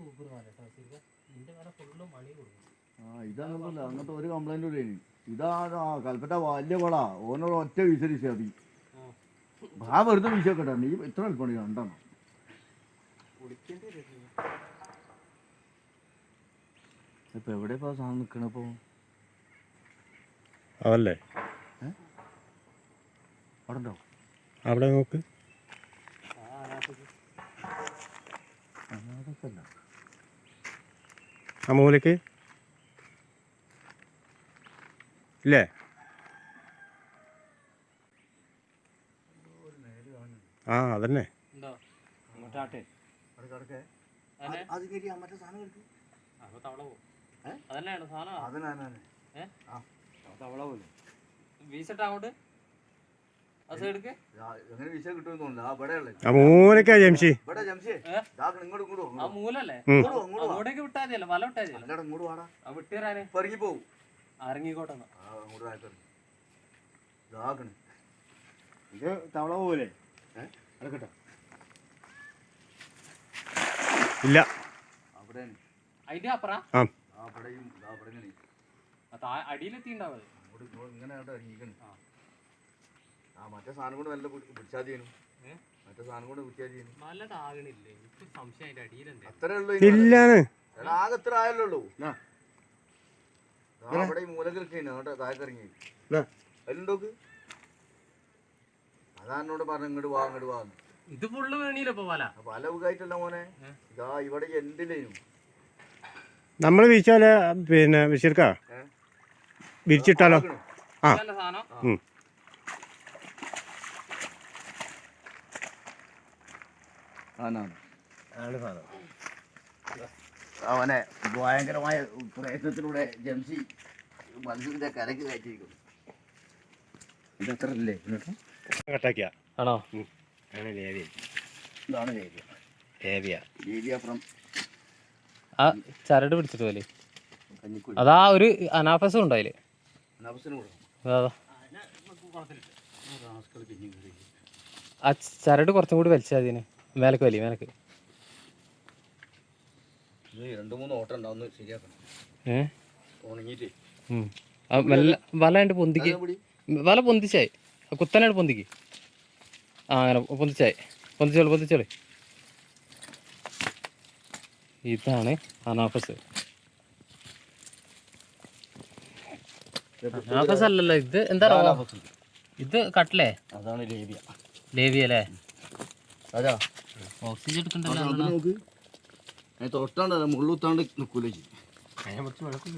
Super മല കേട്ടോ ശരിക്കും ഇതിന്റെ മേലെ ഫുള്ള് മണി കൊടുക്കും. ആ ഇതങ്ങനല്ല അങ്ങനത്തെ ഒരു കംപ്ലൈന്റ് ഇല്ല ഇനി ഇതാ ആ കൽപ്പറ്റ വലിയ കൊളാ ഓനോട് ഒറ്റ വീശ അതി ആ. വെറുതെ വീശൊക്കെ നീ ഇത്ര അല്പണി രണ്ടെണ്ണം. ഇപ്പൊ എവിടെ ഇപ്പൊ സാധനം നിക്കണപ്പോ അതല്ലേ? അവിടെ ഉണ്ടോ അവിടെ നോക്ക്. അതൊക്കെ അല്ല ആ മൂലക്ക് ഇല്ലേ? ആ അതന്നെ. അതന്നെ? സാധനം അതന്നെ അതന്നെ തവള പോകും ഏ? അതന്നെയാണ് സാധനം? അതിനാണ് അതന്നെ. ആ തവള പോലെ. വീശട്ടെ അങ്ങോട്ട്? എങ്ങനെ വീശ കിട്ടുമെന്ന് തോന്നുന്നു. ആ ഇവിടെ ഉള്ളത് ആ മൂലക്കാ ജംഷി. ഇവിടെ ജംഷേ. ഇതാക്കണം ഇങ്ങോട്ട് ഇങ്ങോട്ട് ആ മൂലല്ലേ? ഇങ്ങോട്ട് ഇങ്ങോട്ട് വാ. അങ്ങോട്ടേക്ക് വിട്ടാ മതിയല്ലോ വല വിട്ടാ മതിയല്ലോ അല്ലടാ ഇങ്ങോട്ട് വാടാ. ആ വിട്ടുതരാന് പറങ്ങി പോകും ആ അങ്ങോട്ട് ഇതാക്കണം ഇത് തവള പോലെ ഏഹ് അടക്കട്ടെ. ഇല്ല. അവിടെ അതിന്റെ അപ്പറ? ആ. ആ അവിടെയും അവിടെ ഇങ്ങനെ അവിടെ ഇറങ്ങിക്കണം ആ. മറ്റേ സാധനം കൊണ്ട് നല്ല പിടിച്ചാൽ ചെയ്യണം ഏ? മറ്റേ സാധനം കൊണ്ട് പിടിച്ചാൽ ചെയ്യണം നല്ല ആകണില്ലേ? എനിക്ക് സംശയം അതിന്റെ അടിയിലെന്തേ? അത്രേ ഉള്ളൂ ഇതിന്. എടാ, ആകെ ഇത്ര ആയല്ലേ അവിടെ ഈ മൂലക്കിലൊക്കെ അങ്ങോട്ട് താഴത്ത് ഇറങ്ങി. അതിലുണ്ടോക്ക്? അതാ എന്നോട് പറഞ്ഞു ഇങ്ങോട്ട് വാ ഇങ്ങോട്ട് വാ ഇത് ഫുള്ള് വേണിയില്ല ഇപ്പൊ വല? പല ഉകായിട്ടല്ല മോനെ? ഇതാ ഇവിടെ എന്തില്ലേനും നമ്മൾ വിരിച്ചാലേ പിന്നെ വിശിർക്ക? വിരിച്ചിട്ടാലോ? ആ. നല്ല സാധനം ഉം. അവനെ ഭയങ്കരമായ പ്രയത്നത്തിലൂടെ ജംസി മത്സ്യത്തിന്റെ കരക്ക് കയറ്റിയിരിക്കുന്നു. ഇതെത്ര അല്ലേ കട്ടാക്കിയ. ആണോ? ആണ് ലേവ്യ. ഇതാണ് ലേവ്യ. ലേവ്യ. ലേവ്യ ഫ്രം ആ ചരട് പിടിച്ചിട്ട് പോലെ അതാ ഒരു അനാഫസും ഉണ്ടായില്ലേ ആ ചരട് കുറച്ചും കൂടി വലിച്ചാൽ അതിന് മേലക്ക് വലിയ മേലക്ക്. ഇത് രണ്ട് മൂന്ന് ഓട്ടം ഉണ്ടാവുന്ന ശരിയാക്കണം. ഏ? ഉണങ്ങിയിട്ട്. ഉം. ആ മെല്ലെ വല ഉണ്ട് പൊന്തിക്ക്. വല പൊന്തിച്ചായി. കുത്തനായിട്ട് പൊന്തിക്ക്. ആ അങ്ങനെ പൊന്തിച്ചായി. പൊന്തിച്ചോളൂ പൊന്തിച്ചോളൂ. ഇതാണ് അനാഫസ്. അനാഫസ് അല്ലല്ലോ ഇത് എന്താ ഇത് കട്ടിലേ? അതാണ് ലേവിയ ലേവി അതാ ഓക്സിജൻ അത് എടുക്കണ്ടല്ലോ നോക്ക് തൊട്ടാണ്ട് മുള്ളുത്താണ്ട് നിൽക്കൂലേ അതിനെ കുറച്ച് വെള്ളത്തിൽ